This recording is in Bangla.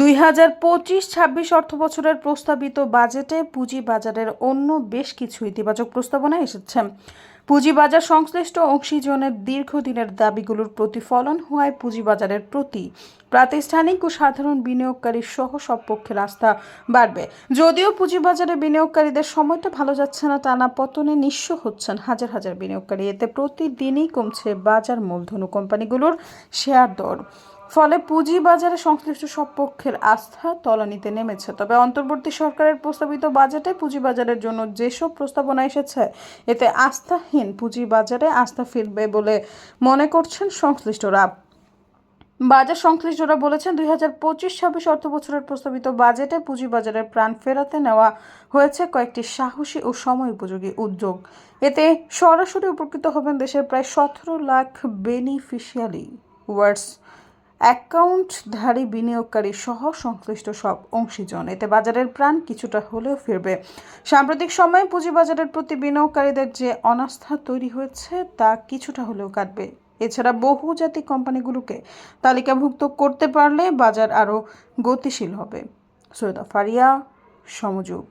দুই হাজার পঁচিশ, ছাব্বিশ অর্থ বছরের প্রস্তাবিত বাজেটে পুঁজি বাজারের অন্য বেশ কিছু ইতিবাচক প্রস্তাবনা এসেছে। পুঁজিবাজার সংশ্লিষ্ট অংশীজনের দীর্ঘদিনের দাবিগুলোর প্রতিফলন হওয়ায় পুঁজিবাজারের প্রতি প্রাতিষ্ঠানিক ও সাধারণ বিনিয়োগকারী সহ সব পক্ষের আস্থা বাড়বে। যদিও পুঁজিবাজারে বিনিয়োগকারীদের সময়টা ভালো যাচ্ছে না, টানা পতনে নিঃস্ব হচ্ছেন হাজার হাজার বিনিয়োগকারী। এতে প্রতিদিনই কমছে বাজার মূলধনু কোম্পানিগুলোর শেয়ার দর। ফলে পুঁজি বাজারে সংশ্লিষ্ট সব পক্ষের আস্থা তলানিতে নেমেছে। তবে অন্তর্বর্তী সরকারের প্রস্তাবিত বাজেটে পুঁজি বাজারের জন্য যেসব প্রস্তাবনা এসেছে, এতে আস্থাহীন পুঁজি বাজারে আস্থা ফিরবে বলে মনে করছেন সংশ্লিষ্টরা। বাজার সংশ্লিষ্টরা বলেছেন, দুই হাজার পঁচিশ ছাব্বিশ অর্থ বছরের প্রস্তাবিত বাজেটে পুঁজিবাজারের প্রাণ ফেরাতে নেওয়া হয়েছে কয়েকটি সাহসী ও সময় উপযোগী উদ্যোগ। এতে সরাসরি উপকৃত হবেন দেশের প্রায় সতেরো লাখ বেনিফিশিয়ারি ওয়ার্ডস। অ্যাকাউন্টধারী বিনিয়োগকারী সহ সংশ্লিষ্ট সব অংশীজন। এতে বাজারের প্রাণ কিছুটা হলেও ফিরবে। সাম্প্রতিক সময়ে পুঁজিবাজারের প্রতি বিনিয়োগকারীদের যে অনাস্থা তৈরি হয়েছে, তা কিছুটা হলেও কাটবে। এছাড়া বহুজাতিক কোম্পানিগুলোকে তালিকাভুক্ত করতে পারলে বাজার আরও গতিশীল হবে। সৈয়দা ফারিয়া সমযোগ